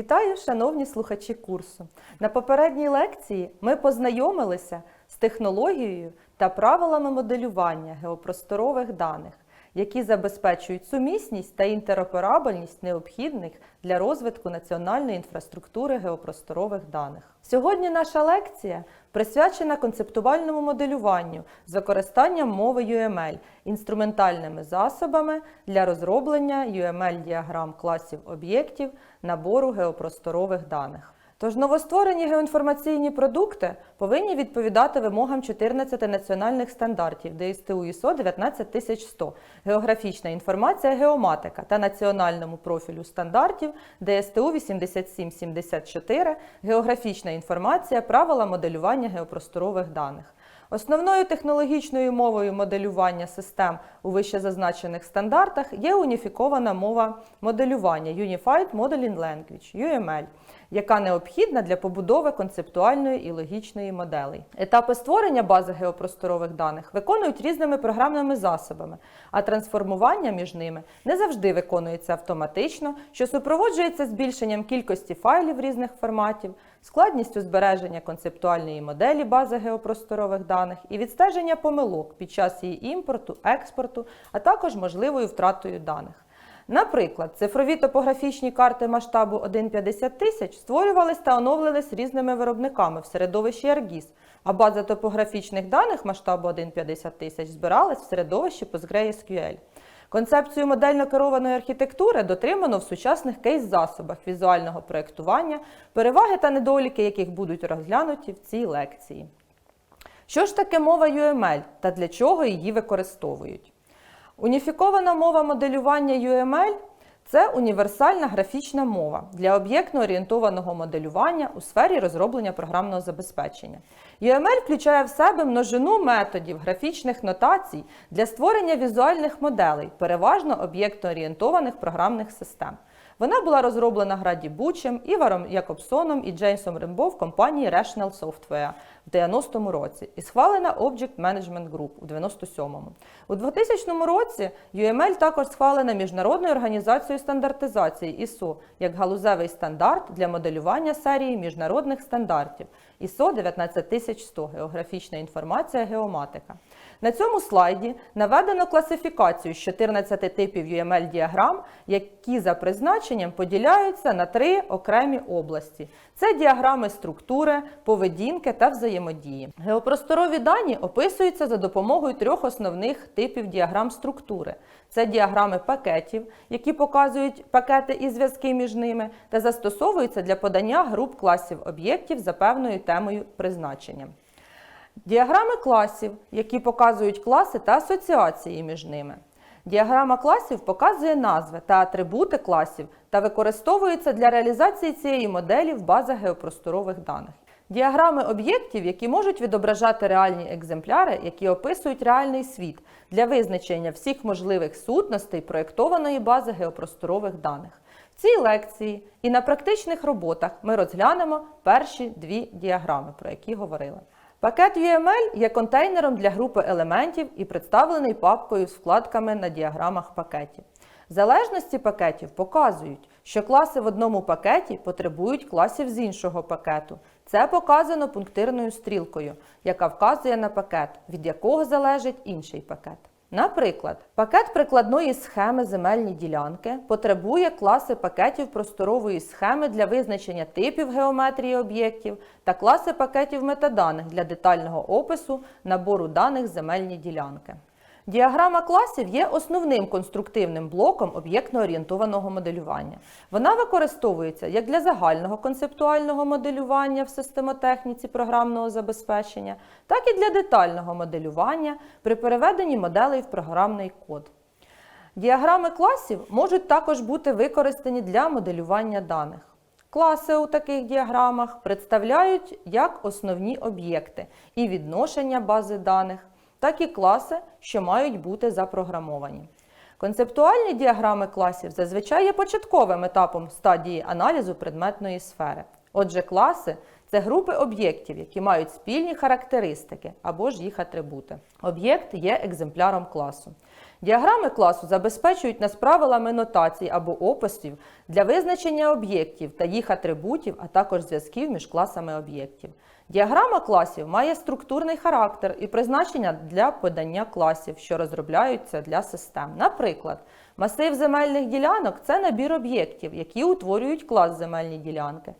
Вітаю, шановні слухачі курсу. На попередній лекції ми познайомилися з технологією та правилами моделювання геопросторових даних, які забезпечують сумісність та інтероперабельність необхідних для розвитку національної інфраструктури геопросторових даних. Сьогодні наша лекція присвячена концептуальному моделюванню з використанням мови UML інструментальними засобами для розроблення UML-діаграм класів об'єктів набору геопросторових даних. Тож новостворені геоінформаційні продукти повинні відповідати вимогам 14 національних стандартів ДСТУ ІСО 19100 географічна інформація геоматика та національному профілю стандартів ДСТУ 8774 географічна інформація правила моделювання геопросторових даних. Основною технологічною мовою моделювання систем у вищезазначених стандартах є уніфікована мова моделювання Unified Modeling Language UML, яка необхідна для побудови концептуальної і логічної моделей. Етапи створення бази геопросторових даних виконують різними програмними засобами, а трансформування між ними не завжди виконується автоматично, що супроводжується збільшенням кількості файлів різних форматів, складністю збереження концептуальної моделі бази геопросторових даних і відстеження помилок під час її імпорту, експорту, а також можливою втратою даних. Наприклад, цифрові топографічні карти масштабу 1,50 тисяч створювались та оновлювались різними виробниками в середовищі ArcGIS, а база топографічних даних масштабу 1,50 тисяч збиралась в середовищі PostgreSQL. Концепцію модельно керованої архітектури дотримано в сучасних кейс-засобах візуального проєктування, переваги та недоліки яких будуть розглянуті в цій лекції. Що ж таке мова UML та для чого її використовують? Уніфікована мова моделювання UML це універсальна графічна мова для об'єктно-орієнтованого моделювання у сфері розроблення програмного забезпечення. UML включає в себе множину методів графічних нотацій для створення візуальних моделей, переважно об'єктно-орієнтованих програмних систем. Вона була розроблена Граді Бучем, Іваром Якобсоном і Джеймсом Рембо в компанії Rational Software в 90-му році і схвалена Object Management Group у 97-му. У 2000 році UML також схвалена Міжнародною організацією стандартизації ISO як галузевий стандарт для моделювання серії міжнародних стандартів ISO 19100 географічна інформація геоматика. На цьому слайді наведено класифікацію з 14 типів UML-діаграм, які за призначенням поділяються на три окремі області: це діаграми структури, поведінки та взаємодії. Геопросторові дані описуються за допомогою трьох основних типів діаграм структури: це діаграми пакетів, які показують пакети і зв'язки між ними, та застосовуються для подання груп класів об'єктів за певною темою призначення. Діаграми класів, які показують класи та асоціації між ними. Діаграма класів показує назви та атрибути класів та використовується для реалізації цієї моделі в базах геопросторових даних. Діаграми об'єктів, які можуть відображати реальні екземпляри, які описують реальний світ для визначення всіх можливих сутностей проєктованої бази геопросторових даних. В цій лекції і на практичних роботах ми розглянемо перші дві діаграми, про які говорили. Пакет UML є контейнером для групи елементів і представлений папкою з вкладками на діаграмах пакетів. Залежності пакетів показують, що класи в одному пакеті потребують класів з іншого пакету. Це показано пунктирною стрілкою, яка вказує на пакет, від якого залежить інший пакет. Наприклад, пакет прикладної схеми земельні ділянки потребує класи пакетів просторової схеми для визначення типів геометрії об'єктів та класи пакетів метаданих для детального опису набору даних земельні ділянки. Діаграма класів є основним конструктивним блоком об'єктно-орієнтованого моделювання. Вона використовується як для загального концептуального моделювання в системотехніці програмного забезпечення, так і для детального моделювання при переведенні моделей в програмний код. Діаграми класів можуть також бути використані для моделювання даних. Класи у таких діаграмах представляють як основні об'єкти і відношення бази даних, так і класи, що мають бути запрограмовані. Концептуальні діаграми класів зазвичай є початковим етапом стадії аналізу предметної сфери. Отже, класи Це групи об'єктів, які мають спільні характеристики або ж їх атрибути. Об'єкт є екземпляром класу. Діаграми класу забезпечують нас правилами нотацій або описів для визначення об'єктів та їх атрибутів, а також зв'язків між класами об'єктів. Діаграма класів має структурний характер і призначення для подання класів, що розробляються для систем. Наприклад, масив земельних ділянок це набір об'єктів, які утворюють клас земельні ділянки.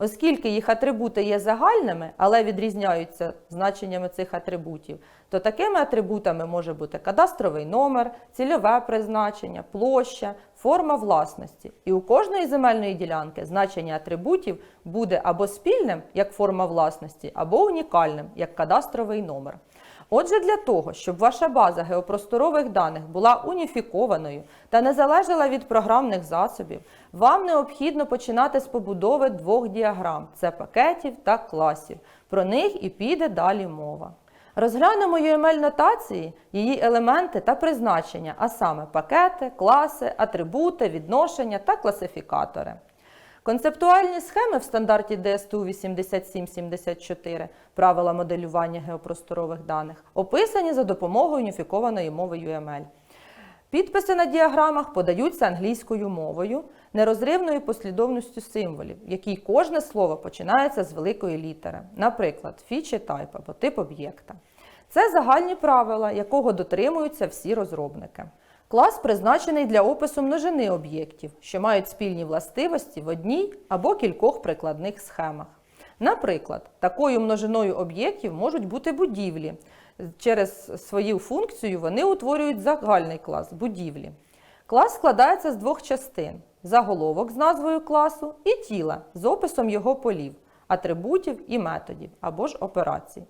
Оскільки їх атрибути є загальними, але відрізняються значеннями цих атрибутів, то такими атрибутами може бути кадастровий номер, цільове призначення, площа, форма власності. І у кожної земельної ділянки значення атрибутів буде або спільним, як форма власності, або унікальним, як кадастровий номер. Отже, для того, щоб ваша база геопросторових даних була уніфікованою та не залежала від програмних засобів, вам необхідно починати з побудови двох діаграм це пакетів та класів. Про них і піде далі мова. Розглянемо UML-нотації, її елементи та призначення, а саме пакети, класи, атрибути, відношення та класифікатори. Концептуальні схеми в стандарті DSTU 8774 правила моделювання геопросторових даних описані за допомогою уніфікованої мови UML. Підписи на діаграмах подаються англійською мовою, нерозривною послідовністю символів, в якій кожне слово починається з великої літери, наприклад, фічі тайп або тип об'єкта. Це загальні правила, якого дотримуються всі розробники. Клас призначений для опису множини об'єктів, що мають спільні властивості в одній або кількох прикладних схемах. Наприклад, такою множиною об'єктів можуть бути будівлі. Через свою функцію вони утворюють загальний клас будівлі. Клас складається з двох частин: заголовок з назвою класу і тіла з описом його полів, атрибутів і методів або ж операцій.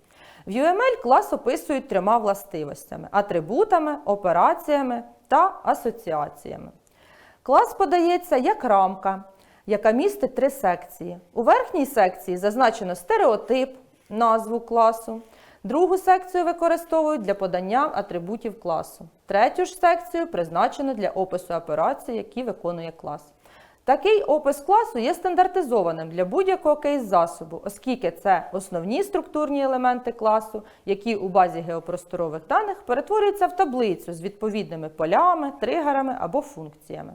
В UML клас описують трьома властивостями: атрибутами, операціями та асоціаціями. Клас подається як рамка, яка містить три секції. У верхній секції зазначено стереотип, назву класу. Другу секцію використовують для подання атрибутів класу. Третю ж секцію призначено для опису операцій, які виконує клас. Такий опис класу є стандартизованим для будь-якого кейс-засобу, оскільки це основні структурні елементи класу, які у базі геопросторових даних перетворюються в таблицю з відповідними полями, тригерами або функціями.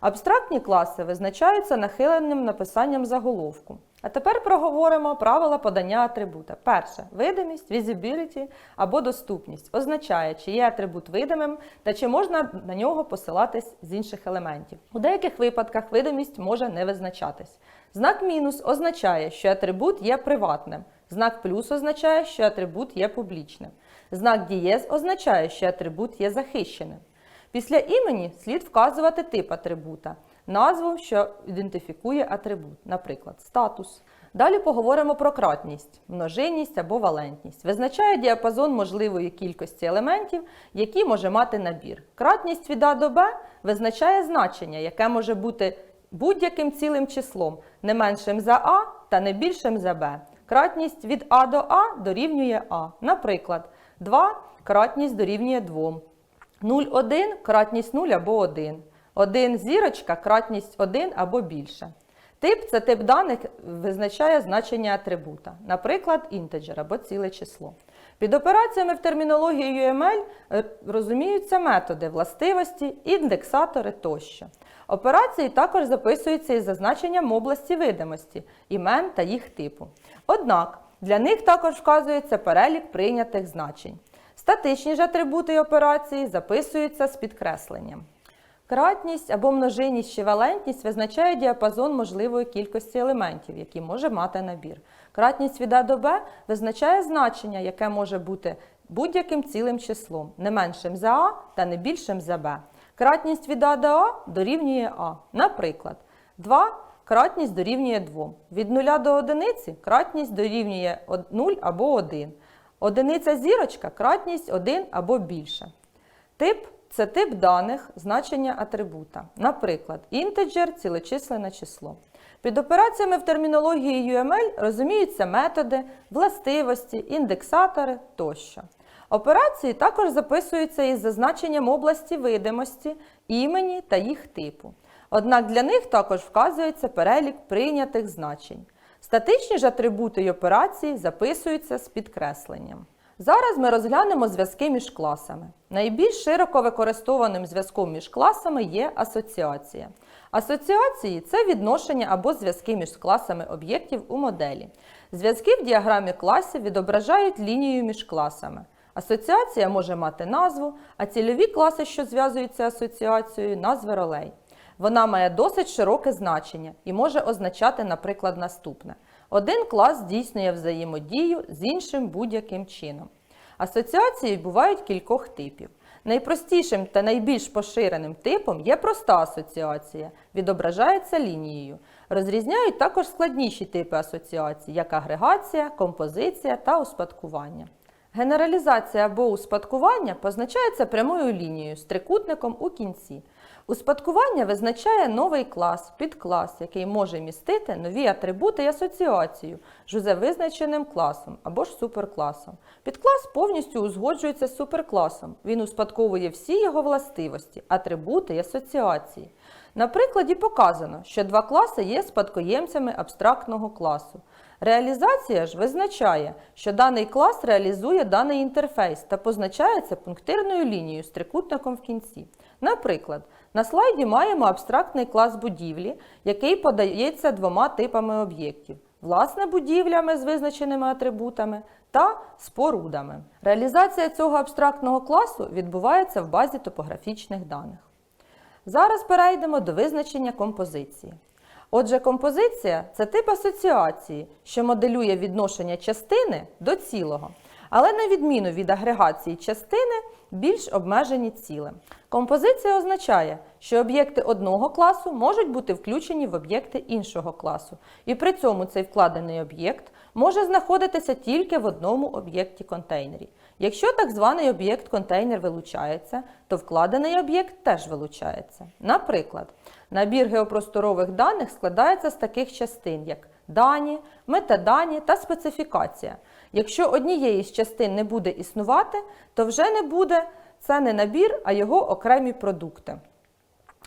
Абстрактні класи визначаються нахиленим написанням заголовку. А тепер проговоримо правила подання атрибута. Перше видимість, visibility або доступність означає, чи є атрибут видимим та чи можна на нього посилатись з інших елементів. У деяких випадках видимість може не визначатись. Знак мінус означає, що атрибут є приватним. Знак плюс означає, що атрибут є публічним. Знак дієз означає, що атрибут є захищеним. Після імені слід вказувати тип атрибута, назву, що ідентифікує атрибут, наприклад, статус. Далі поговоримо про кратність, множинність або валентність. Визначає діапазон можливої кількості елементів, які може мати набір. Кратність від А до Б визначає значення, яке може бути будь-яким цілим числом, не меншим за А та не більшим за Б. Кратність від А до А дорівнює А. Наприклад, 2 кратність дорівнює 2. 0,1 кратність 0 або 1. 1 зірочка кратність 1 або більше. Тип це тип даних визначає значення атрибута, наприклад, інтеджер або ціле число. Під операціями в термінології UML е, розуміються методи, властивості, індексатори тощо. Операції також записуються із зазначенням області видимості, імен та їх типу. Однак для них також вказується перелік прийнятих значень. Статичні ж атрибути операції записуються з підкресленням. Кратність або множинність чи валентність визначає діапазон можливої кількості елементів, які може мати набір. Кратність від А до Б визначає значення, яке може бути будь-яким цілим числом, не меншим за А та не більшим за Б. Кратність від А до А дорівнює А. Наприклад, 2 кратність дорівнює 2. Від 0 до 1 кратність дорівнює 0 або 1. Одиниця зірочка кратність 1 або більше. Тип це тип даних значення атрибута. Наприклад, інтеджер цілочислене число. Під операціями в термінології UML розуміються методи, властивості, індексатори тощо. Операції також записуються із зазначенням області видимості, імені та їх типу. Однак для них також вказується перелік прийнятих значень. Статичні ж атрибути й операції записуються з підкресленням. Зараз ми розглянемо зв'язки між класами. Найбільш широко використовуваним зв'язком між класами є асоціація. Асоціації це відношення або зв'язки між класами об'єктів у моделі. Зв'язки в діаграмі класів відображають лінію між класами. Асоціація може мати назву, а цільові класи, що зв'язуються асоціацією, назви ролей. Вона має досить широке значення і може означати, наприклад, наступне: один клас здійснює взаємодію з іншим будь-яким чином. Асоціації бувають кількох типів. Найпростішим та найбільш поширеним типом є проста асоціація, відображається лінією. Розрізняють також складніші типи асоціацій, як агрегація, композиція та успадкування. Генералізація або успадкування позначається прямою лінією з трикутником у кінці. Успадкування визначає новий клас, підклас, який може містити нові атрибути і асоціацію з уже визначеним класом або ж суперкласом. Підклас повністю узгоджується з суперкласом. Він успадковує всі його властивості, атрибути і асоціації. На прикладі показано, що два класи є спадкоємцями абстрактного класу. Реалізація ж визначає, що даний клас реалізує даний інтерфейс та позначається пунктирною лінією з трикутником в кінці. Наприклад, на слайді маємо абстрактний клас будівлі, який подається двома типами об'єктів: власне будівлями з визначеними атрибутами та спорудами. Реалізація цього абстрактного класу відбувається в базі топографічних даних. Зараз перейдемо до визначення композиції. Отже, композиція це тип асоціації, що моделює відношення частини до цілого, але на відміну від агрегації частини більш обмежені цілим. Композиція означає, що об'єкти одного класу можуть бути включені в об'єкти іншого класу, і при цьому цей вкладений об'єкт може знаходитися тільки в одному об'єкті контейнері. Якщо так званий об'єкт-контейнер вилучається, то вкладений об'єкт теж вилучається. Наприклад, набір геопросторових даних складається з таких частин, як дані, метадані та специфікація. Якщо однієї з частин не буде існувати, то вже не буде це не набір, а його окремі продукти.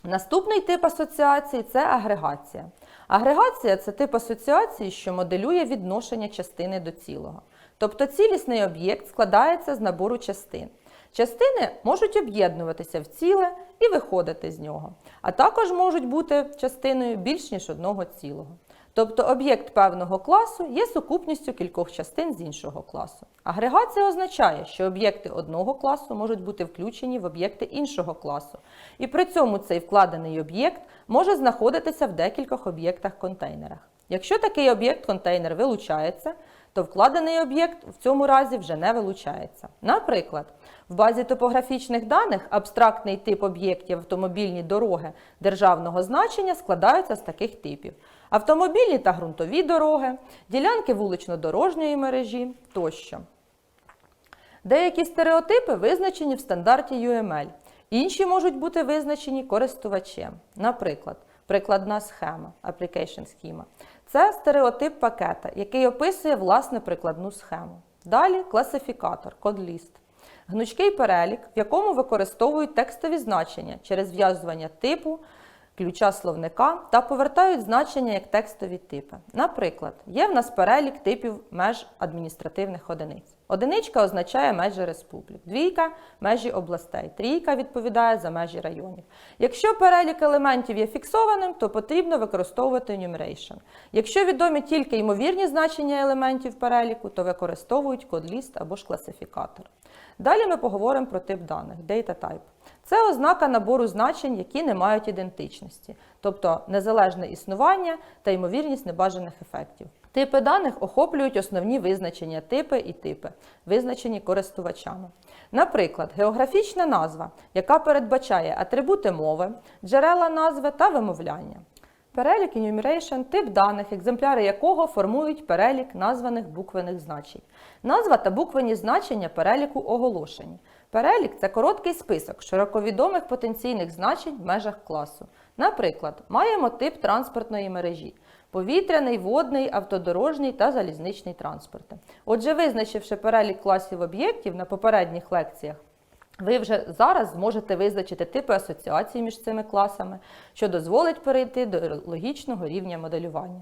Наступний тип асоціації це агрегація. Агрегація це тип асоціації, що моделює відношення частини до цілого. Тобто цілісний об'єкт складається з набору частин. Частини можуть об'єднуватися в ціле і виходити з нього, а також можуть бути частиною більш ніж одного цілого. Тобто об'єкт певного класу є сукупністю кількох частин з іншого класу. Агрегація означає, що об'єкти одного класу можуть бути включені в об'єкти іншого класу, і при цьому цей вкладений об'єкт може знаходитися в декількох об'єктах-контейнерах. Якщо такий об'єкт-контейнер вилучається, то вкладений об'єкт в цьому разі вже не вилучається. Наприклад, в базі топографічних даних абстрактний тип об'єктів автомобільні дороги державного значення складаються з таких типів: автомобільні та ґрунтові дороги, ділянки вулично-дорожньої мережі тощо. Деякі стереотипи визначені в стандарті UML, інші можуть бути визначені користувачем. Наприклад, прикладна схема Application Schema. Це стереотип пакета, який описує власне прикладну схему. Далі класифікатор, код-ліст. Гнучкий перелік, в якому використовують текстові значення через зв'язування типу, ключа словника та повертають значення як текстові типи. Наприклад, є в нас перелік типів меж адміністративних одиниць. Одиничка означає межі республік, двійка межі областей, трійка відповідає за межі районів. Якщо перелік елементів є фіксованим, то потрібно використовувати enumeration. Якщо відомі тільки ймовірні значення елементів переліку, то використовують код-ліст або ж класифікатор. Далі ми поговоримо про тип даних Data Type. Це ознака набору значень, які не мають ідентичності, тобто незалежне існування та ймовірність небажаних ефектів. Типи даних охоплюють основні визначення типи і типи, визначені користувачами. Наприклад, географічна назва, яка передбачає атрибути мови, джерела назви та вимовляння. Перелік enumeration – тип даних, екземпляри якого формують перелік названих буквених значень. Назва та буквені значення переліку оголошені. Перелік це короткий список широковідомих потенційних значень в межах класу. Наприклад, маємо тип транспортної мережі повітряний, водний, автодорожній та залізничний транспорти. Отже, визначивши перелік класів об'єктів на попередніх лекціях, ви вже зараз зможете визначити типи асоціацій між цими класами, що дозволить перейти до логічного рівня моделювання.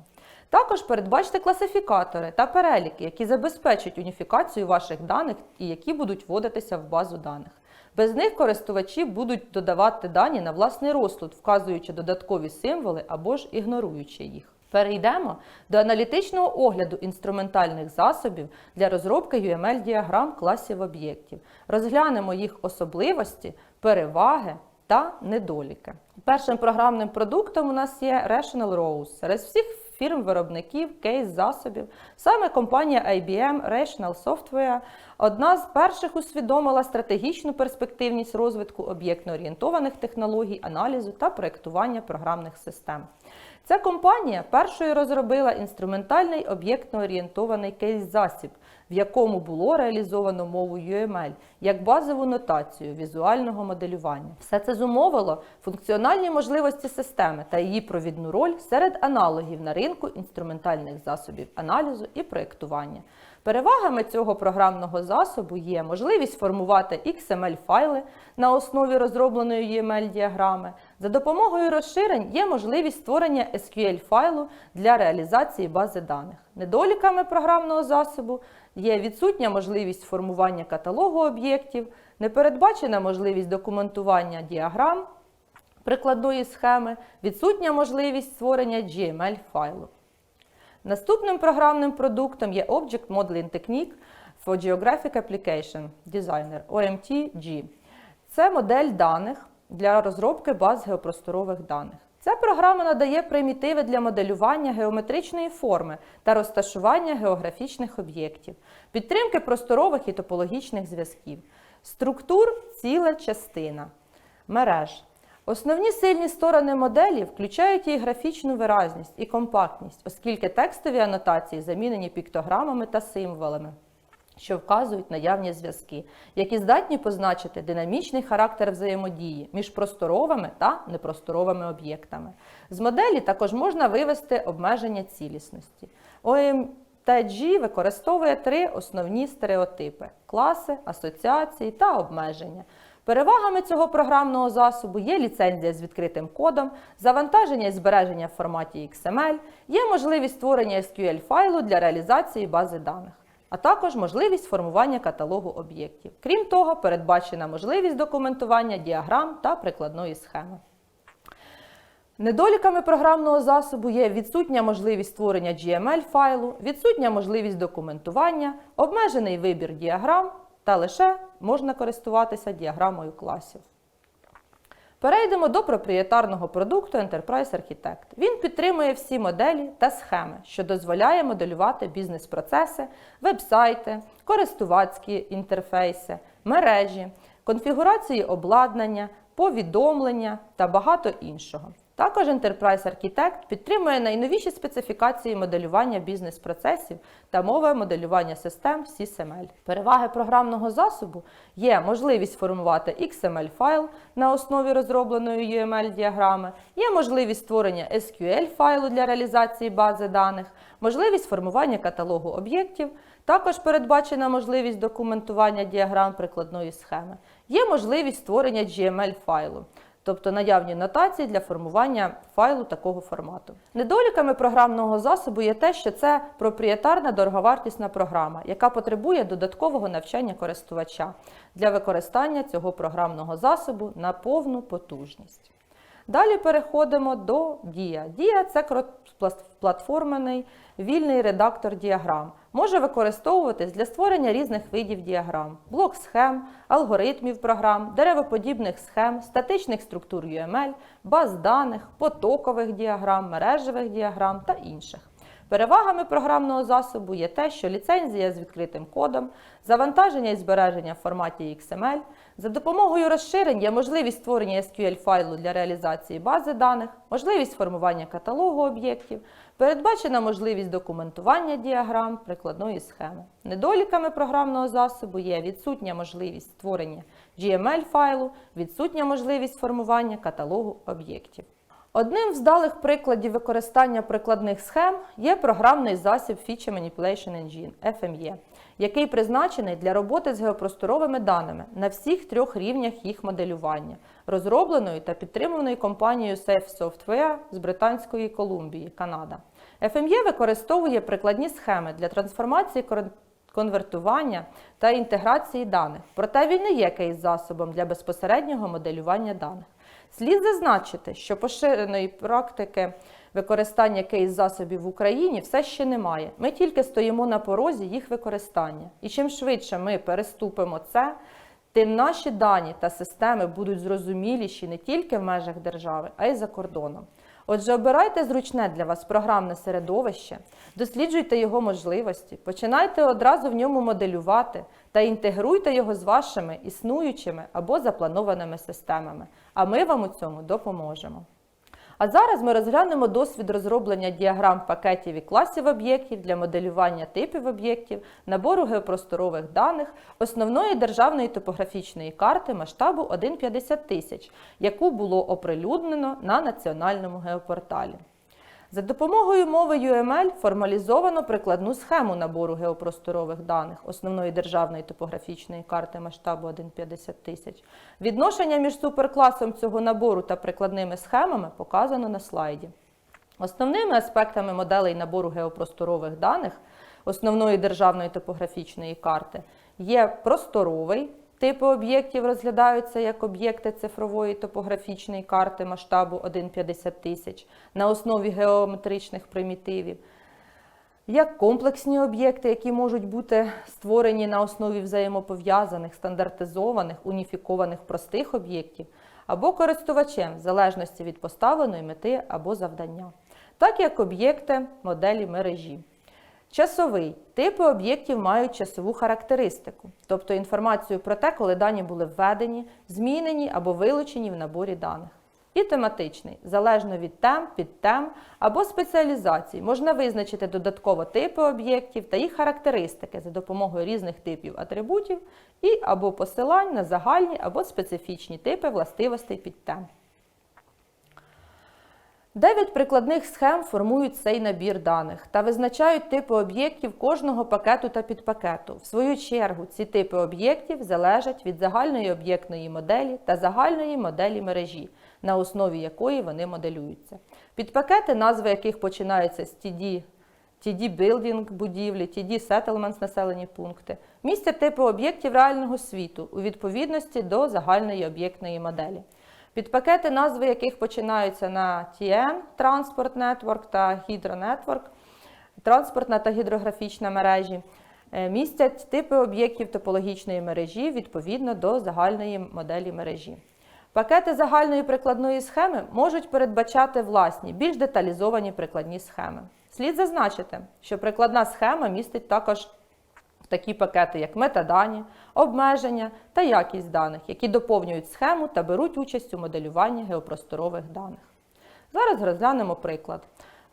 Також передбачте класифікатори та переліки, які забезпечать уніфікацію ваших даних і які будуть вводитися в базу даних. Без них користувачі будуть додавати дані на власний розсуд, вказуючи додаткові символи або ж ігноруючи їх. Перейдемо до аналітичного огляду інструментальних засобів для розробки UML-діаграм класів об'єктів. Розглянемо їх особливості, переваги та недоліки. Першим програмним продуктом у нас є Rational Rose. Серед всіх фірм-виробників кейс-засобів саме компанія IBM Rational Software одна з перших усвідомила стратегічну перспективність розвитку об'єктно-орієнтованих технологій, аналізу та проєктування програмних систем. Ця компанія першою розробила інструментальний об'єктно-орієнтований кейс-засіб, в якому було реалізовано мову UML як базову нотацію візуального моделювання. Все це зумовило функціональні можливості системи та її провідну роль серед аналогів на ринку інструментальних засобів аналізу і проєктування. Перевагами цього програмного засобу є можливість формувати XML-файли на основі розробленої UML-діаграми. За допомогою розширень є можливість створення SQL-файлу для реалізації бази даних. Недоліками програмного засобу є відсутня можливість формування каталогу об'єктів, непередбачена можливість документування діаграм прикладної схеми, відсутня можливість створення GML-файлу. Наступним програмним продуктом є Object Modeling Technique for Geographic Application Designer OMTG. Це модель даних для розробки баз геопросторових даних. Ця програма надає примітиви для моделювання геометричної форми та розташування географічних об'єктів, підтримки просторових і топологічних зв'язків, структур ціла частина, мереж. Основні сильні сторони моделі включають і графічну виразність і компактність, оскільки текстові анотації замінені піктограмами та символами, що вказують наявні зв'язки, які здатні позначити динамічний характер взаємодії між просторовими та непросторовими об'єктами. З моделі також можна вивести обмеження цілісності. OMTG використовує три основні стереотипи класи, асоціації та обмеження. Перевагами цього програмного засобу є ліцензія з відкритим кодом, завантаження і збереження в форматі XML, є можливість створення SQL-файлу для реалізації бази даних, а також можливість формування каталогу об'єктів. Крім того, передбачена можливість документування діаграм та прикладної схеми. Недоліками програмного засобу є відсутня можливість створення GML-файлу, відсутня можливість документування, обмежений вибір діаграм та лише можна користуватися діаграмою класів. Перейдемо до проприєтарного продукту Enterprise Architect. Він підтримує всі моделі та схеми, що дозволяє моделювати бізнес-процеси, веб-сайти, користувацькі інтерфейси, мережі, конфігурації обладнання, повідомлення та багато іншого. Також Enterprise Architect підтримує найновіші специфікації моделювання бізнес-процесів та мови моделювання систем CSML. Переваги програмного засобу є можливість формувати XML-файл на основі розробленої UML-діаграми, є можливість створення SQL-файлу для реалізації бази даних, можливість формування каталогу об'єктів, також передбачена можливість документування діаграм прикладної схеми, є можливість створення GML-файлу тобто наявні нотації для формування файлу такого формату. Недоліками програмного засобу є те, що це проприєтарна дороговартісна програма, яка потребує додаткового навчання користувача для використання цього програмного засобу на повну потужність. Далі переходимо до Дія. Дія це платформений вільний редактор діаграм. Може використовуватись для створення різних видів діаграм, блок схем, алгоритмів програм, деревоподібних схем, статичних структур UML, баз даних, потокових діаграм, мережевих діаграм та інших. Перевагами програмного засобу є те, що ліцензія з відкритим кодом, завантаження і збереження в форматі XML, за допомогою розширень є можливість створення SQL-файлу для реалізації бази даних, можливість формування каталогу об'єктів, передбачена можливість документування діаграм прикладної схеми. Недоліками програмного засобу є відсутня можливість створення GML-файлу, відсутня можливість формування каталогу об'єктів. Одним з далих прикладів використання прикладних схем є програмний засіб Feature Manipulation Engine FME, який призначений для роботи з геопросторовими даними на всіх трьох рівнях їх моделювання, розробленою та підтриманою компанією Safe Software з Британської Колумбії, Канада. FME використовує прикладні схеми для трансформації конвертування та інтеграції даних, проте він не є кейс-засобом для безпосереднього моделювання даних. Слід зазначити, що поширеної практики використання кейс-засобів в Україні все ще немає. Ми тільки стоїмо на порозі їх використання. І чим швидше ми переступимо це, тим наші дані та системи будуть зрозуміліші не тільки в межах держави, а й за кордоном. Отже, обирайте зручне для вас програмне середовище, досліджуйте його можливості, починайте одразу в ньому моделювати та інтегруйте його з вашими існуючими або запланованими системами. А ми вам у цьому допоможемо. А зараз ми розглянемо досвід розроблення діаграм пакетів і класів об'єктів для моделювання типів об'єктів, набору геопросторових даних, основної державної топографічної карти масштабу 1,50 тисяч, яку було оприлюднено на національному геопорталі. За допомогою мови UML формалізовано прикладну схему набору геопросторових даних основної державної топографічної карти масштабу 1,50 тисяч. Відношення між суперкласом цього набору та прикладними схемами показано на слайді. Основними аспектами моделей набору геопросторових даних основної державної топографічної карти є просторовий. Типи об'єктів розглядаються як об'єкти цифрової топографічної карти масштабу 1,50 тисяч на основі геометричних примітивів, як комплексні об'єкти, які можуть бути створені на основі взаємопов'язаних, стандартизованих, уніфікованих простих об'єктів, або користувачем в залежності від поставленої мети або завдання, так як об'єкти моделі мережі. Часовий типи об'єктів мають часову характеристику, тобто інформацію про те, коли дані були введені, змінені або вилучені в наборі даних. І тематичний, залежно від тем, підтем або спеціалізацій, можна визначити додатково типи об'єктів та їх характеристики за допомогою різних типів атрибутів і або посилань на загальні або специфічні типи властивостей підтем. Дев'ять прикладних схем формують цей набір даних та визначають типи об'єктів кожного пакету та підпакету. В свою чергу, ці типи об'єктів залежать від загальної об'єктної моделі та загальної моделі мережі, на основі якої вони моделюються. Підпакети, назви яких починаються з TD, TD Building будівлі, TD Settlements населені пункти, містять типи об'єктів реального світу у відповідності до загальної об'єктної моделі. Підпакети, назви яких починаються на TN, Transport Network та Network, транспортна та гідрографічна мережі, е, містять типи об'єктів топологічної мережі відповідно до загальної моделі мережі. Пакети загальної прикладної схеми можуть передбачати власні, більш деталізовані прикладні схеми. Слід зазначити, що прикладна схема містить також такі пакети, як метадані, обмеження та якість даних, які доповнюють схему та беруть участь у моделюванні геопросторових даних. Зараз розглянемо приклад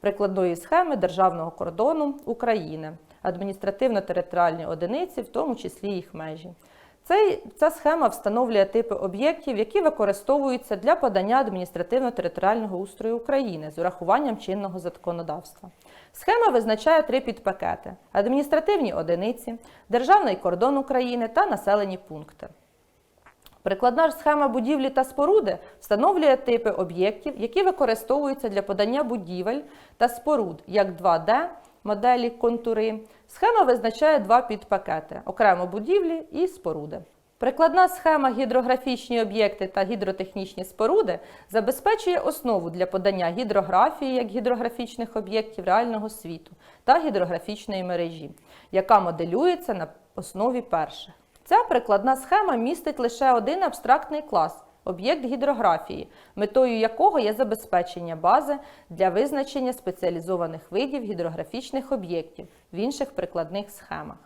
прикладної схеми державного кордону України, адміністративно-територіальні одиниці, в тому числі їх межі. Цей, ця схема встановлює типи об'єктів, які використовуються для подання адміністративно-територіального устрою України з урахуванням чинного законодавства. Схема визначає три підпакети: адміністративні одиниці, державний кордон України та населені пункти. Прикладна схема будівлі та споруди встановлює типи об'єктів, які використовуються для подання будівель та споруд як 2D моделі контури. Схема визначає два підпакети окремо будівлі і споруди. Прикладна схема гідрографічні об'єкти та гідротехнічні споруди забезпечує основу для подання гідрографії як гідрографічних об'єктів реального світу та гідрографічної мережі, яка моделюється на основі перших. Ця прикладна схема містить лише один абстрактний клас об'єкт гідрографії, метою якого є забезпечення бази для визначення спеціалізованих видів гідрографічних об'єктів в інших прикладних схемах.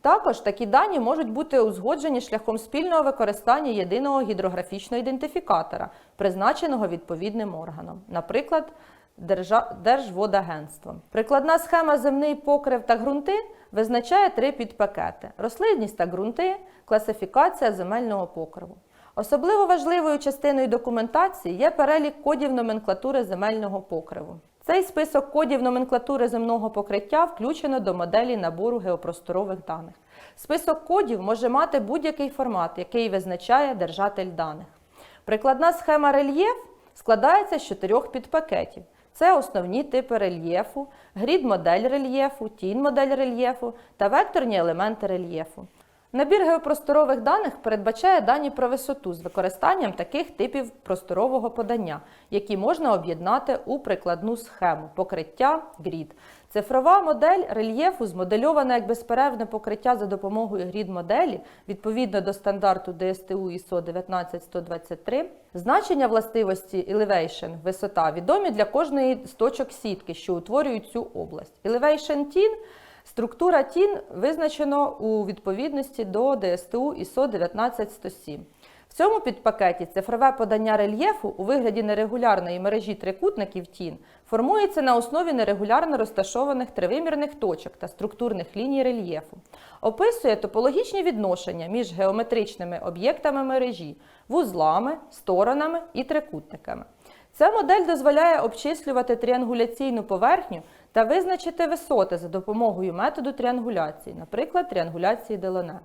Також такі дані можуть бути узгоджені шляхом спільного використання єдиного гідрографічного ідентифікатора, призначеного відповідним органом, наприклад, Держводагентством. Прикладна схема земний покрив та ґрунти визначає три підпакети: рослинність та ґрунти, класифікація земельного покриву. Особливо важливою частиною документації є перелік кодів номенклатури земельного покриву. Цей список кодів номенклатури земного покриття включено до моделі набору геопросторових даних. Список кодів може мати будь-який формат, який визначає держатель даних. Прикладна схема рельєф складається з чотирьох підпакетів. Це основні типи рельєфу, грід-модель рельєфу, тінь-модель рельєфу та векторні елементи рельєфу. Набір геопросторових даних передбачає дані про висоту з використанням таких типів просторового подання, які можна об'єднати у прикладну схему покриття грід. Цифрова модель рельєфу змодельована як безперервне покриття за допомогою грід-моделі відповідно до стандарту DSTU ISO 19123. Значення властивості elevation – висота відомі для кожної з точок сітки, що утворюють цю область. Elevation TIN – Структура тін визначено у відповідності до ДСТУ ISO 19107. В цьому підпакеті цифрове подання рельєфу у вигляді нерегулярної мережі трикутників тін формується на основі нерегулярно розташованих тривимірних точок та структурних ліній рельєфу. Описує топологічні відношення між геометричними об'єктами мережі, вузлами, сторонами і трикутниками. Ця модель дозволяє обчислювати тріангуляційну поверхню та визначити висоти за допомогою методу тріангуляції, наприклад, тріангуляції Делоне.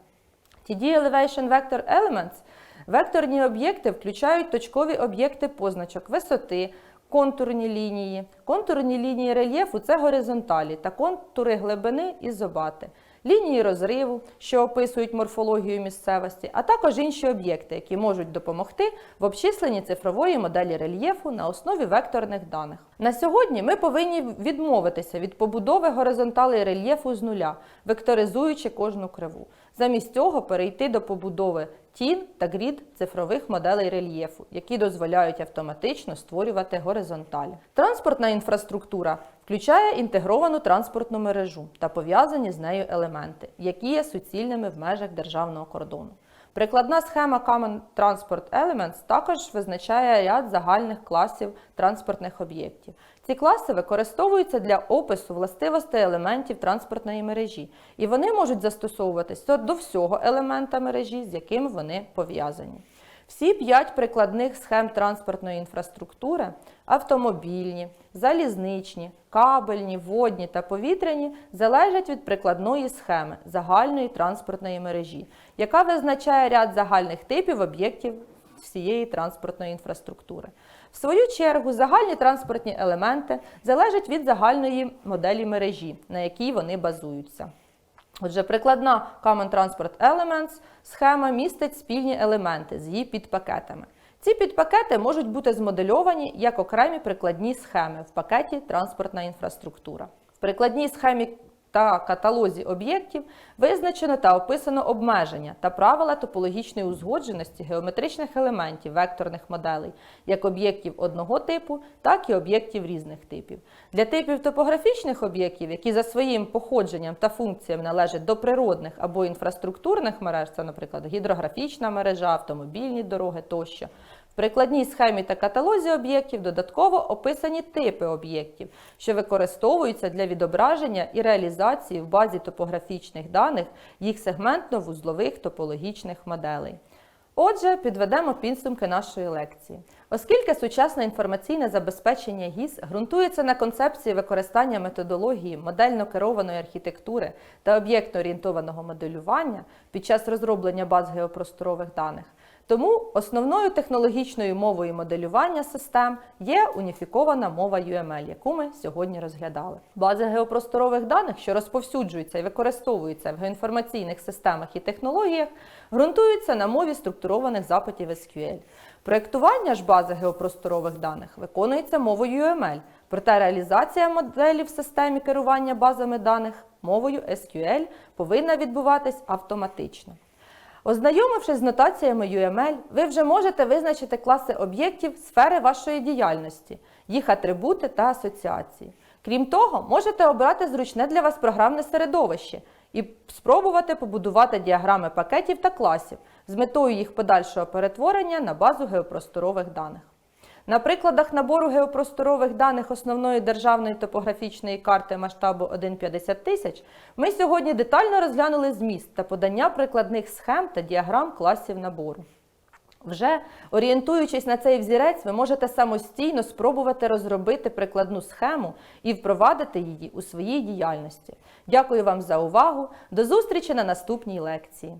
TD Elevation Vector Elements векторні об'єкти включають точкові об'єкти позначок висоти, контурні лінії. Контурні лінії рельєфу це горизонталі та контури глибини ізобати лінії розриву, що описують морфологію місцевості, а також інші об'єкти, які можуть допомогти в обчисленні цифрової моделі рельєфу на основі векторних даних. На сьогодні ми повинні відмовитися від побудови горизонталей рельєфу з нуля, векторизуючи кожну криву. Замість цього перейти до побудови тін та грід цифрових моделей рельєфу, які дозволяють автоматично створювати горизонталі. Транспортна інфраструктура включає інтегровану транспортну мережу та пов'язані з нею елементи, які є суцільними в межах державного кордону. Прикладна схема Common Transport Elements також визначає ряд загальних класів транспортних об'єктів. Ці класи використовуються для опису властивостей елементів транспортної мережі, і вони можуть застосовуватися до всього елемента мережі, з яким вони пов'язані. Всі п'ять прикладних схем транспортної інфраструктури автомобільні, залізничні, кабельні, водні та повітряні залежать від прикладної схеми загальної транспортної мережі, яка визначає ряд загальних типів об'єктів всієї транспортної інфраструктури. В свою чергу, загальні транспортні елементи залежать від загальної моделі мережі, на якій вони базуються. Отже, прикладна Common Transport Elements схема містить спільні елементи з її підпакетами. Ці підпакети можуть бути змодельовані як окремі прикладні схеми в пакеті Транспортна інфраструктура. В прикладній схемі та каталозі об'єктів визначено та описано обмеження та правила топологічної узгодженості геометричних елементів векторних моделей, як об'єктів одного типу, так і об'єктів різних типів. Для типів топографічних об'єктів, які за своїм походженням та функціями належать до природних або інфраструктурних мереж, це, наприклад, гідрографічна мережа, автомобільні дороги тощо. Прикладній схемі та каталозі об'єктів додатково описані типи об'єктів, що використовуються для відображення і реалізації в базі топографічних даних їх сегментно-вузлових топологічних моделей. Отже, підведемо підсумки нашої лекції. Оскільки сучасне інформаційне забезпечення ГІС ґрунтується на концепції використання методології модельно керованої архітектури та об'єктно-орієнтованого моделювання під час розроблення баз геопросторових даних, тому основною технологічною мовою моделювання систем є уніфікована мова UML, яку ми сьогодні розглядали. Бази геопросторових даних, що розповсюджуються і використовуються в геоінформаційних системах і технологіях, ґрунтуються на мові структурованих запитів SQL. Проєктування ж бази геопросторових даних виконується мовою UML, проте реалізація моделі в системі керування базами даних мовою SQL повинна відбуватись автоматично. Ознайомившись з нотаціями UML, ви вже можете визначити класи об'єктів сфери вашої діяльності, їх атрибути та асоціації. Крім того, можете обрати зручне для вас програмне середовище і спробувати побудувати діаграми пакетів та класів з метою їх подальшого перетворення на базу геопросторових даних. На прикладах набору геопросторових даних основної державної топографічної карти масштабу 1,50 тисяч ми сьогодні детально розглянули зміст та подання прикладних схем та діаграм класів набору. Вже орієнтуючись на цей взірець, ви можете самостійно спробувати розробити прикладну схему і впровадити її у своїй діяльності. Дякую вам за увагу. До зустрічі на наступній лекції.